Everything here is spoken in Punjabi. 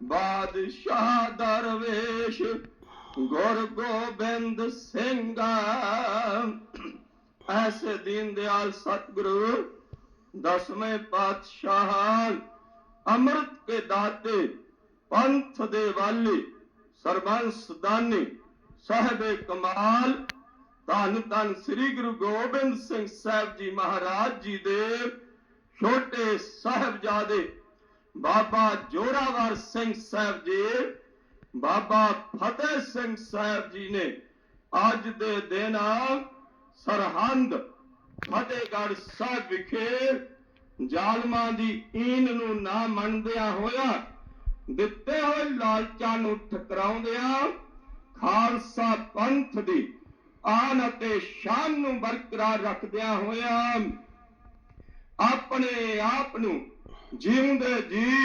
ਬਾਦਸ਼ਾਹ ਦਰਵੇਸ਼ ਗੁਰ ਗੋਬਿੰਦ ਸਿੰਘ ਐਸੇ ਦੀਨ ਦਿਆਲ ਸਤਿਗੁਰੂ ਦਸਵੇਂ ਪਾਤਸ਼ਾਹ ਅੰਮ੍ਰਿਤ ਕੇ ਦਾਤੇ ਪੰਥ ਦੇ ਵਾਲੀ ਸਰਬੰਸ ਦਾਨੀ ਸਾਹਿਬੇ ਕਮਾਲ ਧੰਨ ਧੰਨ ਸ੍ਰੀ ਗੁਰੂ ਗੋਬਿੰਦ ਸਿੰਘ ਸਾਹਿਬ ਜੀ ਮਹਾਰਾਜ ਜੀ ਦੇ ਛੋਟੇ ਸਾਹਿਬਜ਼ਾਦੇ ਬਾਬਾ ਜੋਰਾਵਰ ਸਿੰਘ ਸਾਹਿਬ ਜੀ, ਬਾਬਾ ਫਤਿਹ ਸਿੰਘ ਸਾਹਿਬ ਜੀ ਨੇ ਅੱਜ ਦੇ ਦਿਨ ਸਰਹੰਦ, ਫਤਿਹਗੜ੍ਹ ਸਾਹਿਬ ਵਿਖੇ ਜ਼ਾਲਮਾਂ ਦੀ ਈਨ ਨੂੰ ਨਾ ਮੰਨਦਿਆਂ ਹੋਇਆ ਦਿੱਤੇ ਹੋਏ ਲਾਲਚਾਂ ਨੂੰ ਠਕਰਾਉਂਦਿਆਂ ਖਾਲਸਾ ਪੰਥ ਦੀ ਆਨ ਅਤੇ ਸ਼ਾਨ ਨੂੰ ਬਰਕਰਾਰ ਰੱਖਦਿਆਂ ਹੋਇਆ ਆਪਣੇ ਆਪ ਨੂੰ ਜਿਉਂਦੇ ਜੀ।